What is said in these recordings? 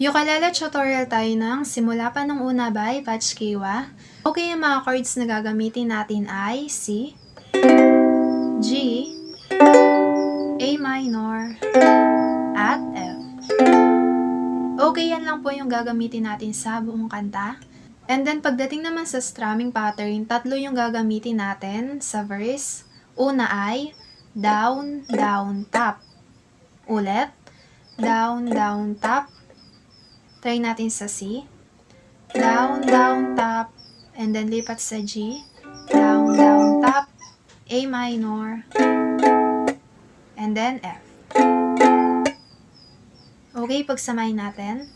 Ukulele tutorial tayo ng Simula pa nung una by Patch Kiwa. Okay, yung mga chords na gagamitin natin ay C, G, A minor, at F. Okay, yan lang po yung gagamitin natin sa buong kanta. And then, pagdating naman sa strumming pattern, tatlo yung gagamitin natin sa verse. Una ay down, down, top. Ulit, down, down, top. Try natin sa C. Down, down, top. And then lipat sa G. Down, down, top. A minor. And then F. Okay, pagsamahin natin.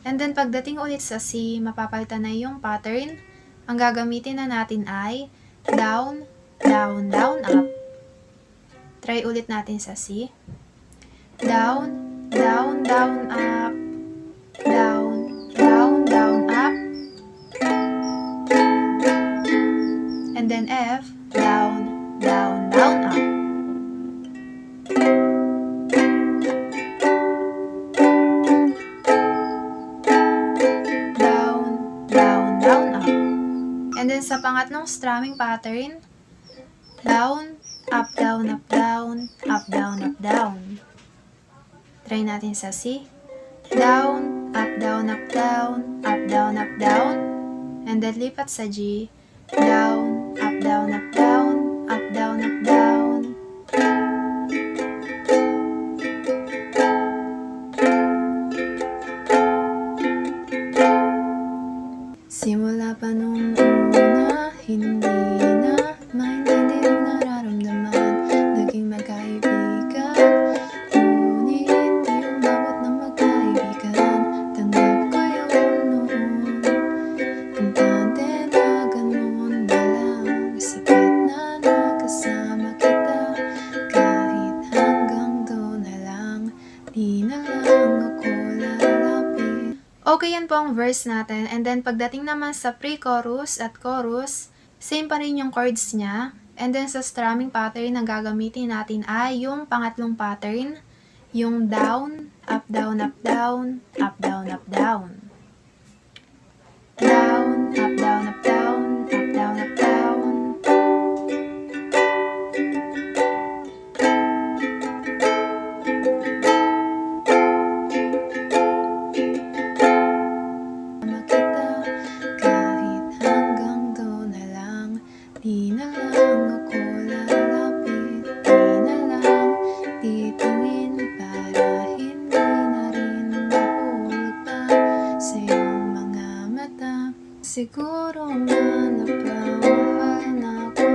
And then pagdating ulit sa C, mapapalitan na yung pattern. Ang gagamitin na natin ay down, down, down, up. Try ulit natin sa C. Down, down, down, up. Down, down, down, up. And then F, down, down, down, up. Down, down, down, up. And then sa pangatlong strumming pattern, down, up, down, up, down, up, down, up, down. Try natin sa C. Down, up, down, up, down, up, down, up, down. And then lipat sa G. Down, up, down, up, down, Okay, yan po ang verse natin. And then, pagdating naman sa pre-chorus at chorus, same pa rin yung chords niya. And then, sa strumming pattern na gagamitin natin ay yung pangatlong pattern, yung down, up, down, up, down, up, down, up, down. Down, up, down, up, down, siguro nga napamahal na ako